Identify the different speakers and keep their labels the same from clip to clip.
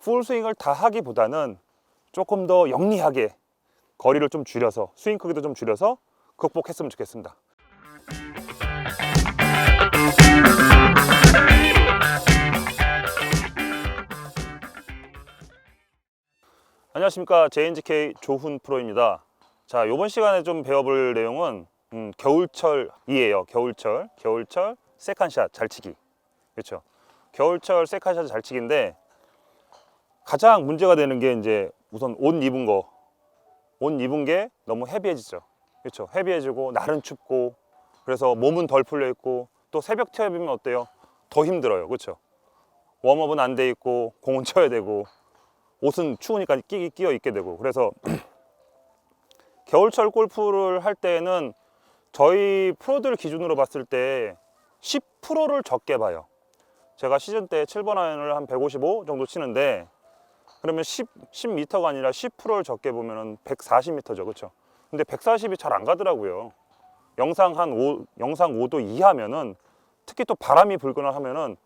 Speaker 1: 풀스윙을 다 하기보다는 조금 더 영리하게 거리를 좀 줄여서 스윙 크기도 좀 줄여서 극복했으면 좋겠습니다. 안녕하십니까 JNGK 조훈 프로입니다. 자 이번 시간에 좀 배워볼 내용은 음, 겨울철이에요. 겨울철, 겨울철 세컨샷 잘치기. 그렇죠. 겨울철 세컨샷 잘치기인데 가장 문제가 되는 게 이제 우선 옷 입은 거, 옷 입은 게 너무 헤비해지죠. 그렇죠. 헤비해지고 날은 춥고 그래서 몸은 덜 풀려 있고 또 새벽 티업이면 어때요? 더 힘들어요. 그렇죠. 웜업은 안 돼 있고 공은 쳐야 되고 옷은 추우니까 끼, 끼어 있게 되고 그래서 겨울철 골프를 할 때는 저희 프로들 기준으로 봤을 때 10%를 적게 봐요. 제가 시즌 때 7번 아이언을 한 155 정도 치는데 그러면 10, 10m가 아니라 10%를 적게 보면은 140m죠. 그렇죠? 근데 140이 잘 안 가더라고요. 영상 한 5, 영상 5도 이하면은 특히 또 바람이 불거나 하면은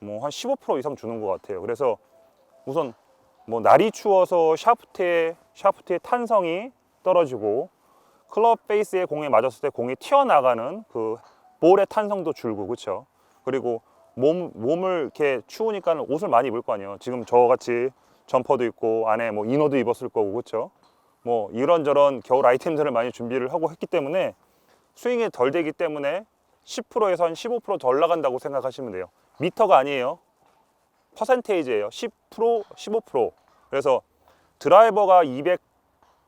Speaker 1: 뭐 한 15% 이상 주는 것 같아요. 그래서 우선 뭐 날이 추워서 샤프트의 샤프트의 탄성이 떨어지고 클럽 페이스에 공에 맞았을 때 공이 튀어나가는 그 볼의 탄성도 줄고 그렇죠. 그리고 몸 몸을 이렇게 추우니까 옷을 많이 입을 거 아니에요. 지금 저같이 점퍼도 입고 안에 뭐 이너도 입었을 거고 그렇죠. 뭐 이런저런 겨울 아이템들을 많이 준비를 하고 했기 때문에 스윙이 덜 되기 때문에 10%에서 한 15%덜 나간다고 생각하시면 돼요. 미터가 아니에요. 퍼센테이지예요. 10%, 15%. 그래서 드라이버가 200,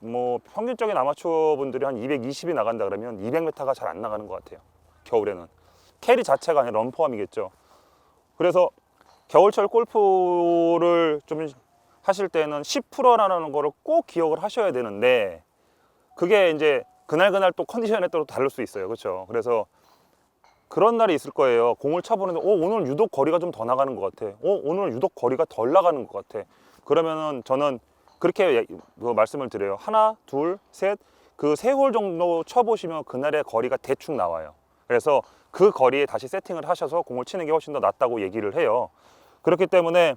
Speaker 1: 뭐 평균적인 아마추어 분들이 한 220이 나간다 그러면 200m가 잘 안 나가는 것 같아요. 겨울에는 캐리 자체가 아니라 런 포함이겠죠. 그래서 겨울철 골프를 좀 하실 때는 10%라는 거를 꼭 기억을 하셔야 되는데 그게 이제 그날 그날 또 컨디션에 따라 다를 수 있어요. 그렇죠? 그래서 그런 날이 있을 거예요. 공을 쳐보는데, 어, 오늘 유독 거리가 좀 더 나가는 것 같아. 어, 오늘 유독 거리가 덜 나가는 것 같아. 그러면은 저는 그렇게 예- 그 말씀을 드려요. 하나, 둘, 셋. 그 세 홀 정도 쳐보시면 그날의 거리가 대충 나와요. 그래서 그 거리에 다시 세팅을 하셔서 공을 치는 게 훨씬 더 낫다고 얘기를 해요. 그렇기 때문에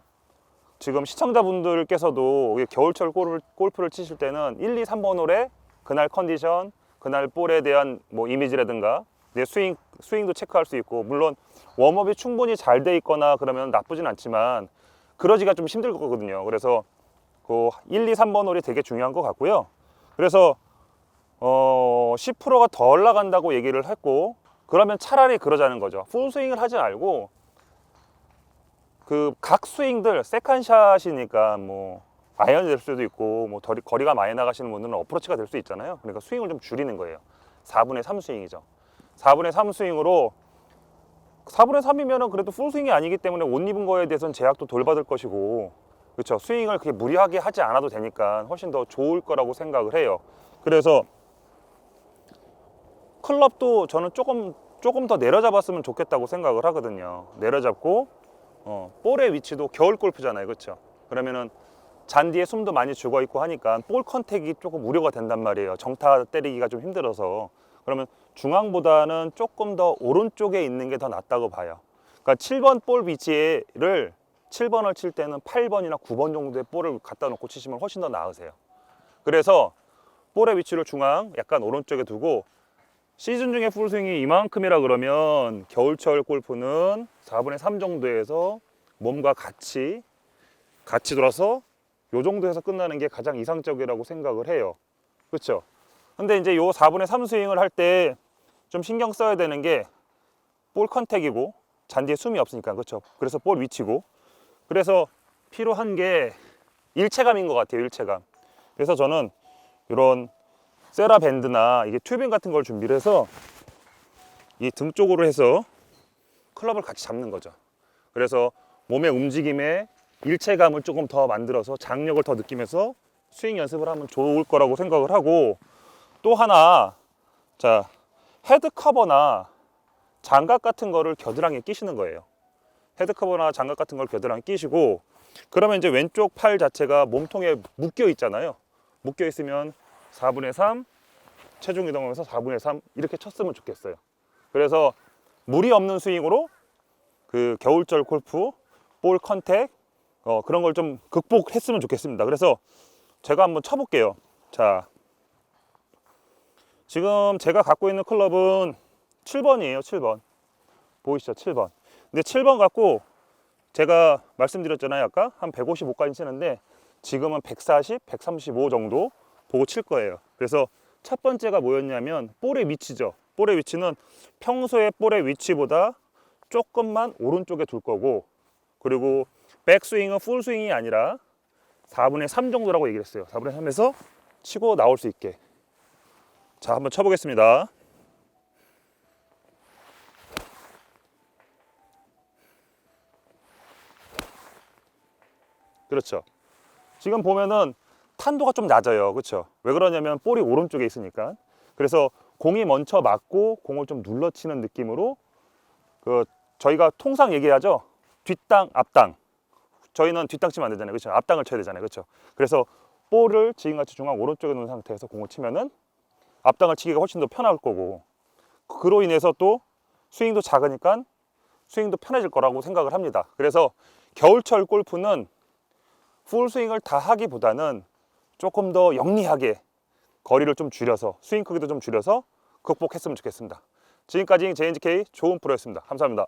Speaker 1: 지금 시청자분들께서도 이 겨울철 골프를, 치실 때는 1, 2, 3번 홀에 그날 컨디션, 그날 볼에 대한 뭐 이미지라든가 내 스윙, 스윙도 체크할 수 있고 물론 웜업이 충분히 잘 돼 있거나 그러면 나쁘진 않지만 그러지가 좀 힘들 거거든요. 그래서 그 1, 2, 3번 홀이 되게 중요한 것 같고요. 그래서 어 10%가 덜 나간다고 얘기를 했고 그러면 차라리 그러자는 거죠. 풀 스윙을 하지 말고 그 각 스윙들 세컨샷이니까 뭐 아이언이 될 수도 있고 뭐 덜- 거리가 많이 나가시는 분들은 어프로치가 될 수 있잖아요. 그러니까 스윙을 좀 줄이는 거예요. 4분의 3 스윙이죠. 4분의 3 스윙으로 4분의 3이면은 그래도 풀 스윙이 아니기 때문에 옷 입은 거에 대해서는 제약도 덜 받을 것이고 그렇죠. 스윙을 그렇게 무리하게 하지 않아도 되니까 훨씬 더 좋을 거라고 생각을 해요. 그래서 클럽도 저는 조금 조금 더 내려잡았으면 좋겠다고 생각을 하거든요. 내려잡고 어, 볼의 위치도 겨울 골프잖아요, 그렇죠? 그러면은 잔디에 숨도 많이 죽어 있고 하니까 볼 컨택이 조금 우려가 된단 말이에요. 정타 때리기가 좀 힘들어서 그러면 중앙보다는 조금 더 오른쪽에 있는 게 더 낫다고 봐요. 그러니까 7번 볼 위치를 7번을 칠 때는 8번이나 9번 정도의 볼을 갖다 놓고 치시면 훨씬 더 나으세요. 그래서 볼의 위치를 중앙 약간 오른쪽에 두고 시즌 중에 풀스윙이 이만큼이라 그러면 겨울철 골프는 4분의 3 정도에서 몸과 같이 같이 돌아서 요 정도에서 끝나는 게 가장 이상적이라고 생각을 해요. 그렇죠? 근데 이제 요 4분의 3 스윙을 할 때 좀 신경 써야 되는 게 볼 컨택이고 잔디에 숨이 없으니까 그렇죠? 그래서 볼 위치고 그래서 필요한 게 일체감인 것 같아요. 일체감. 그래서 저는 이런 세라 밴드나 이게 튜빙 같은 걸 준비를 해서 이 등 쪽으로 해서 클럽을 같이 잡는 거죠. 그래서 몸의 움직임에 일체감을 조금 더 만들어서 장력을 더 느끼면서 스윙 연습을 하면 좋을 거라고 생각을 하고 또 하나 자 헤드 커버나 장갑 같은 거를 겨드랑이에 끼시는 거예요. 헤드 커버나 장갑 같은 걸 겨드랑이에 끼시고 그러면 이제 왼쪽 팔 자체가 몸통에 묶여 있잖아요. 묶여 있으면 4분의 3 체중 이동하면서 4분의 3 이렇게 쳤으면 좋겠어요. 그래서 무리 없는 스윙으로 그 겨울철 골프 볼 컨택 어, 그런 걸 좀 극복했으면 좋겠습니다. 그래서 제가 한번 쳐볼게요. 자, 지금 제가 갖고 있는 클럽은 7번이에요. 7번. 보이시죠? 7번. 근데 7번 갖고 제가 말씀드렸잖아요. 아까 한 155까지 치는데 지금은 140, 135 정도 보고 칠 거예요. 그래서 첫 번째가 뭐였냐면 볼의 위치죠. 볼의 위치는 평소의 볼의 위치보다 조금만 오른쪽에 둘 거고 그리고 백스윙은 풀스윙이 아니라 4분의 3 정도라고 얘기를 했어요. 4분의 3에서 치고 나올 수 있게. 자, 한번 쳐보겠습니다. 그렇죠. 지금 보면은 탄도가 좀 낮아요. 그렇죠? 왜 그러냐면 볼이 오른쪽에 있으니까. 그래서 공이 먼저 맞고 공을 좀 눌러치는 느낌으로 그 저희가 통상 얘기하죠. 뒷땅, 앞땅. 저희는 뒷땅 치면 안 되잖아요. 그렇죠? 앞땅을 쳐야 되잖아요. 그렇죠? 그래서 볼을 지금같이 중앙 오른쪽에 놓은 상태에서 공을 치면은 앞땅을 치기가 훨씬 더 편할 거고 그로 인해서 또 스윙도 작으니까 스윙도 편해질 거라고 생각을 합니다. 그래서 겨울철 골프는 풀 스윙을 다 하기보다는 조금 더 영리하게 거리를 좀 줄여서 스윙 크기도 좀 줄여서 극복했으면 좋겠습니다. 지금까지 JNGK 좋은 프로였습니다. 감사합니다.